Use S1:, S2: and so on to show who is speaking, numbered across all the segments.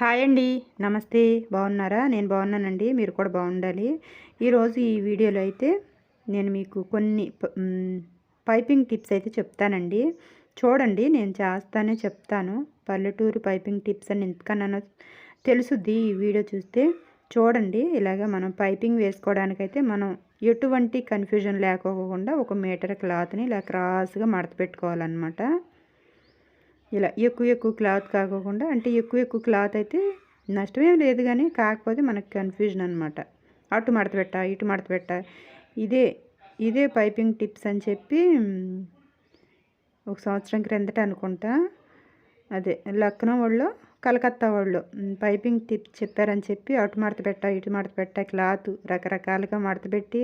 S1: Hi అండి. నమస్తే. బాగున్నారా? నేను బాగున్నానండి. మీరు కూడా బాగుండాలి. ఈరోజు ఈ వీడియోలో అయితే నేను మీకు కొన్ని ప- పైపింగ్ టిప్స్ అయితే చెప్తానండి. చూడండి నేను చేస్తానే చెప్తాను. పల్లెటూరు పైపింగ్ టిప్స్ అని ఎందుకన్నానో తెలుసుద్ది ఈ వీడియో చూస్తే. చూడండి ఇలాగ మనం పైపింగ్ వేసుకోవడానికైతే మనం ఎటువంటి కన్ఫ్యూజన్ లేకోకుండా ఒక మీటర్ క్లాత్ని ఇలా క్రాస్గా మడత పెట్టుకోవాలన్నమాట. ఇలా ఎక్కువ ఎక్కువ క్లాత్ కాకోకుండా అంటే ఎక్కువ ఎక్కువ క్లాత్ అయితే నష్టమేం లేదు కానీ కాకపోతే మనకు కన్ఫ్యూజన్ అనమాట అటు మడత పెట్ట ఇటు మడత పెట్ట. ఇదే ఇదే పైపింగ్ టిప్స్ అని చెప్పి ఒక సంవత్సరం క్రిందట అనుకుంటా. అదే లక్నో వాళ్ళు కలకత్తా వాళ్ళు పైపింగ్ టిప్స్ చెప్పారని చెప్పి అటు మడత పెట్ట ఇటు మడత పెట్ట క్లాత్ రకరకాలుగా మడత పెట్టి.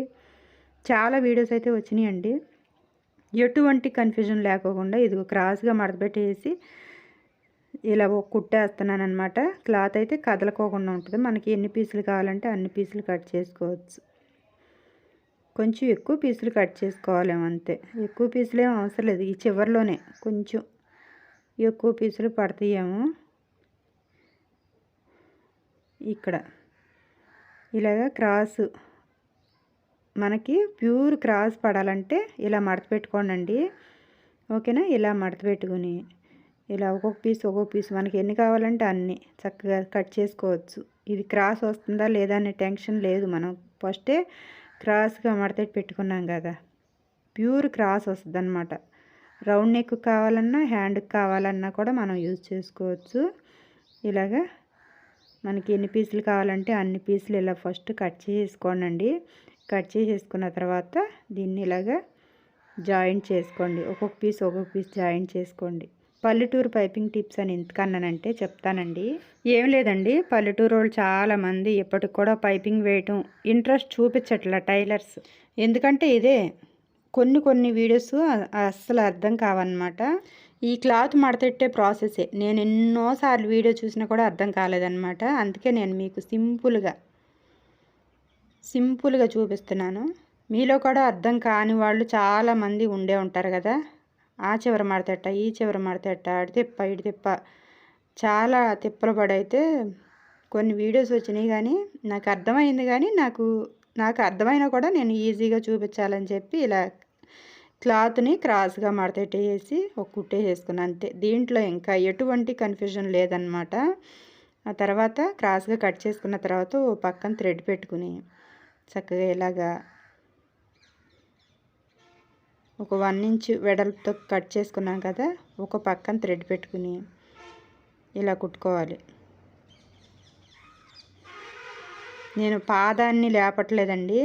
S1: చాలా వీడియోస్ అయితే వచ్చినాయండి. ఎటువంటి కన్ఫ్యూజన్ లేకోకుండా ఇదిగో క్రాస్గా మడతపెట్టేసి ఇలా ఒక కుట్టేస్తున్నాను అనమాట క్లాత్ అయితే కదలకోకుండా ఉంటుంది. మనకి ఎన్ని పీసులు కావాలంటే అన్ని పీసులు కట్ చేసుకోవచ్చు. కొంచెం ఎక్కువ పీసులు కట్ చేసుకోవాలేమో అంతే. ఎక్కువ పీసులు ఏం అవసరం లేదు. ఈ చివరిలోనే కొంచెం ఎక్కువ పీసులు పడతాయేమో. ఇక్కడ ఇలాగా క్రాసు మనకి ప్యూర్ క్రాస్ పడాలంటే ఇలా మడత పెట్టుకోండి ఓకేనా? ఇలా మడత పెట్టుకుని ఇలా ఒక్కొక్క పీస్ ఒక్కొక్క పీస్. మనకి ఎన్ని కావాలంటే అన్ని. చక్కగా కట్ చేసుకోవచ్చు. ఇది క్రాస్ వస్తుందా లేదా అనే టెన్షన్ లేదు మనం. ఫస్టే క్రాస్గా మడత పెట్టుకున్నాం కదా. ప్యూర్ క్రాస్ వస్తుంది అనమాట రౌండ్ నెక్ కావాలన్నా హ్యాండ్కి కావాలన్నా కూడా మనం యూజ్ చేసుకోవచ్చు. ఇలాగా మనకి ఎన్ని పీసులు కావాలంటే అన్ని పీసులు ఇలా ఫస్ట్ కట్ చేసుకోనండి. కట్ చేసేసుకున్న తర్వాత దీన్ని ఇలాగా జాయింట్ చేసుకోండి. ఒక్కొక్క పీస్ ఒక్కొక్క పీస్ జాయింట్ చేసుకోండి. పల్లెటూరు పైపింగ్ టిప్స్ అని ఎందుకన్నానంటే చెప్తానండి. ఏం లేదండి. పల్లెటూరు వాళ్ళు చాలామంది ఇప్పటికి కూడా పైపింగ్ వేయటం ఇంట్రెస్ట్ చూపించట్ల టైలర్స్. ఎందుకంటే ఇదే కొన్ని కొన్ని వీడియోస్ అస్సలు అర్థం కావన్నమాట. ఈ క్లాత్ మడతెట్టే ప్రాసెసే. నేను ఎన్నోసార్లు వీడియో చూసినా కూడా అర్థం కాలేదన్నమాట. అందుకే నేను మీకు సింపుల్గా సింపుల్గా చూపిస్తున్నాను. మీలో కూడా అర్థం కాని వాళ్ళు చాలామంది ఉండే ఉంటారు కదా. ఆ చివర మడతెట్ట ఈ చివర మడతెట్ట అటు తిప్ప ఇటు తిప్ప. చాలా తిప్పలు పడైతే కొన్ని వీడియోస్ వచ్చినాయి కానీ నాకు అర్థమైంది కానీ నాకు నాకు అర్థమైనా కూడా నేను ఈజీగా చూపించాలని చెప్పి ఇలా క్లాత్ని క్రాస్గా మడతెట్టేసి ఒక కుట్టే చేసుకున్నాను అంతే. దీంట్లో ఇంకా ఎటువంటి కన్ఫ్యూజన్ లేదనమాట ఆ తర్వాత క్రాస్గా కట్ చేసుకున్న తర్వాత ఓ పక్కన థ్రెడ్ పెట్టుకుని చక్కగా ఇలాగా ఒక వన్ ఇంచ్ వెడల్పుతో కట్ చేసుకున్నాం కదా ఒక పక్కన థ్రెడ్ పెట్టుకుని ఇలా కుట్టుకోవాలి. నేను పాదాన్ని లేపట్లేదండి.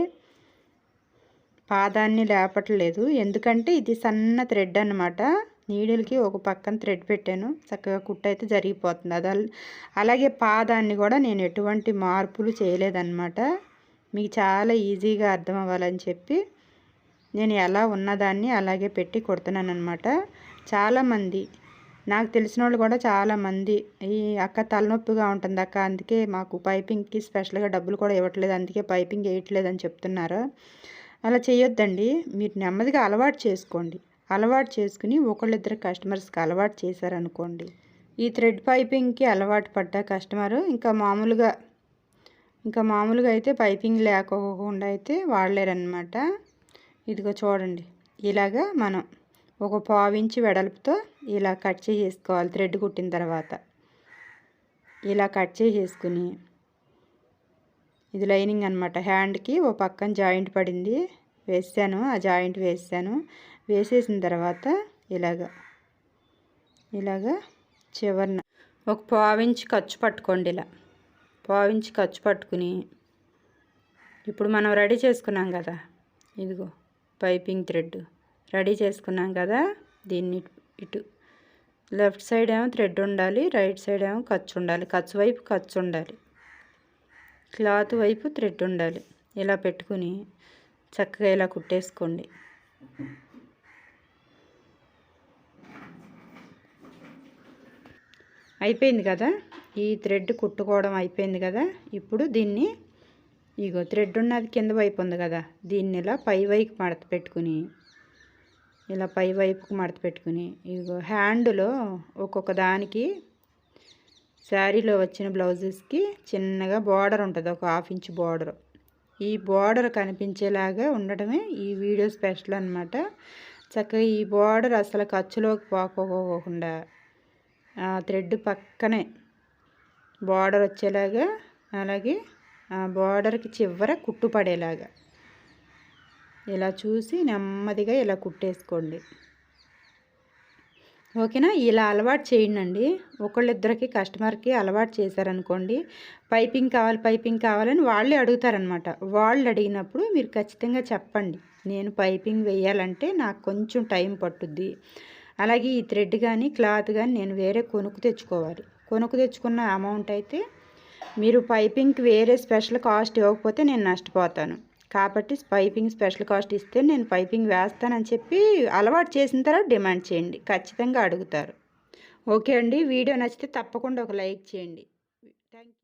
S1: పాదాన్ని లేపట్లేదు. ఎందుకంటే ఇది సన్న థ్రెడ్ అనమాట నీడిల్కి ఒక పక్కన థ్రెడ్ పెట్టాను. చక్కగా కుట్ట అయితే జరిగిపోతుంది. అది అలాగే పాదాన్ని కూడా నేను ఎటువంటి మార్పులు చేయలేదన్నమాట. మీకు చాలా ఈజీగా అర్థం అవ్వాలని చెప్పి నేను ఎలా ఉన్నదాన్ని అలాగే పెట్టి కుడుతున్నాను అనమాట చాలామంది నాకు తెలిసిన వాళ్ళు కూడా చాలామంది ఈ అక్క తలనొప్పిగా ఉంటుంది అక్క అందుకే మాకు పైపింగ్కి స్పెషల్గా డబ్బులు కూడా ఇవ్వట్లేదు అందుకే పైపింగ్ వేయట్లేదు అని చెప్తున్నారు. అలా చేయొద్దండి మీరు నెమ్మదిగా అలవాటు చేసుకోండి. అలవాటు చేసుకుని ఒకళ్ళిద్దరు కస్టమర్స్కి అలవాటు చేశారనుకోండి. ఈ థ్రెడ్ పైపింగ్కి అలవాటు పడ్డ కస్టమరు ఇంకా మామూలుగా ఇంకా మామూలుగా అయితే పైపింగ్ లేకోకుండా అయితే వాడలేరనమాట ఇదిగో చూడండి. ఇలాగా మనం ఒక పావించి వెడల్పుతో ఇలా కట్ చేసేసుకోవాలి థ్రెడ్ కుట్టిన తర్వాత. ఇలా కట్ చేసేసుకుని ఇది లైనింగ్ అనమాట హ్యాండ్కి ఓ పక్కన జాయింట్ పడింది. వేసాను ఆ జాయింట్ వేసాను. వేసేసిన తర్వాత ఇలాగా ఇలాగా చివరిన ఒక పావించి ఖర్చు పట్టుకోండి ఇలా. పావించి ఖర్చు పట్టుకుని ఇప్పుడు మనం రెడీ చేసుకున్నాం కదా. ఇదిగో పైపింగ్ థ్రెడ్. రెడీ చేసుకున్నాం కదా దీన్ని ఇటు. లెఫ్ట్ సైడ్ ఏమో థ్రెడ్ ఉండాలి రైట్ సైడ్ ఏమో ఖర్చు ఉండాలి ఖర్చు వైపు ఖర్చు ఉండాలి. క్లాత్ వైపు థ్రెడ్ ఉండాలి. ఇలా పెట్టుకుని చక్కగా ఇలా కుట్టేసుకోండి. అయిపోయింది కదా? ఈ థ్రెడ్ కుట్టుకోవడం అయిపోయింది కదా. ఇప్పుడు దీన్ని ఇగో థ్రెడ్ ఉన్నది కింద వైపు ఉంది కదా. దీన్ని ఇలా పై వైపు మడత పెట్టుకుని ఇలా పై వైపుకు మడత పెట్టుకుని ఇగో హ్యాండ్లో ఒక్కొక్క దానికి శారీలో వచ్చిన బ్లౌజెస్కి చిన్నగా బార్డర్ ఉంటుంది ఒక హాఫ్ ఇంచ్ బార్డర్. ఈ బార్డర్ కనిపించేలాగా ఉండడమే ఈ వీడియో స్పెషల్ అనమాట చక్కగా ఈ బార్డర్ అసలు ఖర్చులోకి పోకపోకుండా థ్రెడ్ పక్కనే బార్డర్ వచ్చేలాగా అలాగే ఆ బార్డర్కి చివర కుట్టు పడేలాగా. ఇలా చూసి నెమ్మదిగా ఇలా కుట్టేసుకోండి. ఓకేనా? ఇలా అలవాటు చేయండి ఒకళ్ళిద్దరికి కస్టమర్కి అలవాటు చేశారనుకోండి పైపింగ్ కావాలి పైపింగ్ కావాలని వాళ్ళే అడుగుతారనమాట. వాళ్ళు అడిగినప్పుడు మీరు ఖచ్చితంగా చెప్పండి. నేను పైపింగ్ వేయాలంటే నాకు కొంచెం టైం పట్టుద్ది. అలాగే ఈ థ్రెడ్ కానీ క్లాత్ కానీ నేను వేరే కొనుక్కు తెచ్చుకోవాలి. కొనుక్కు తెచ్చుకున్న అమౌంట్ అయితే మీరు పైపింగ్కి వేరే స్పెషల్ కాస్ట్ ఇవ్వకపోతే నేను నష్టపోతాను. కాబట్టి పైపింగ్ స్పెషల్ కాస్ట్ ఇస్తే నేను పైపింగ్ వేస్తానని చెప్పి అలవాటు చేసిన తర్వాత డిమాండ్ చేయండి. ఖచ్చితంగా అడుగుతారు. ఓకే అండి. వీడియో నచ్చితే తప్పకుండా ఒక లైక్ చేయండి. థ్యాంక్